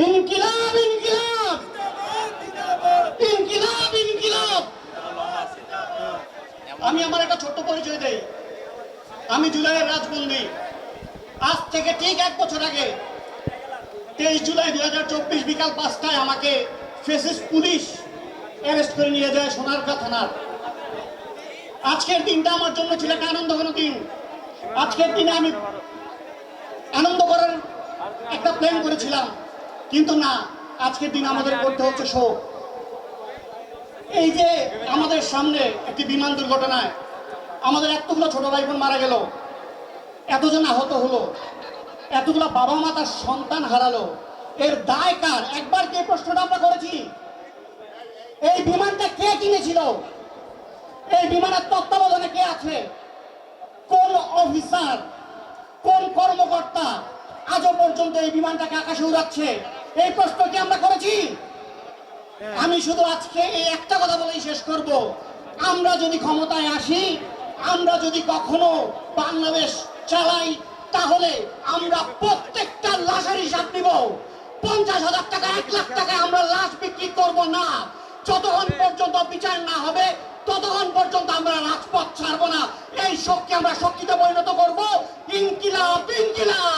ইনকিলাব ইনকিলাব। ইনকিলাব ইনকিলাব। আমি আমার একটা ছোট্ট পরিচয় দেই। আমি জুলাইয়ের রাজবন্দি। আজ থেকে ঠিক এক বছর আগে, তেইশ জুলাই দুই হাজার চব্বিশ বিকাল পাঁচটায় আমাকে ফেসিস পুলিশ অ্যারেস্ট করে নিয়ে যায় সোনারগাঁ থানার। আজকের দিনটা আমার জন্য ছিল একটা আনন্দঘন দিন। আজকের দিনে আমি আনন্দ করার একটা প্ল্যান করেছিলাম। কিন্তু না, আজকের দিন আমাদের করতে হচ্ছে শোক। এই যে আমাদের সামনে একটি বিমান দুর্ঘটনায় আমাদের এতগুলো ছোট ভাই বোন মারা গেল, এতজন আহত হলো, এতগুলো বাবা মা তার সন্তান হারালো, এর দায় কার? একবার কে প্রশ্নটা আমরা করেছি? এই বিমানটা কে কিনেছিল? এই বিমানের তত্ত্বাবধানে কে আছে? কোন অফিসার, কোন কর্মকর্তা আজও পর্যন্ত এই বিমানটাকে আকাশে উড়াচ্ছে? এই প্রশ্ন কি আমরা করেছি। আমি শুধু আজকে এই একটা কথা বলেই শেষ করব। আমরা যদি ক্ষমতায় আসি আমরা যদি কখনো বাংলাদেশ চালাই তাহলে আমরা প্রত্যেকটা লাশের হিসাব নিব। পঞ্চাশ হাজার টাকা এক লাখ টাকা আমরা লাশ বিক্রি করব না। যতক্ষণ পর্যন্ত বিচার না হবে ততক্ষণ পর্যন্ত আমরা রাজপথ ছাড়বো না। এই শক্তি আমরা শক্তিতে পরিণত করব। ইনকিলাব ইনকিলাব!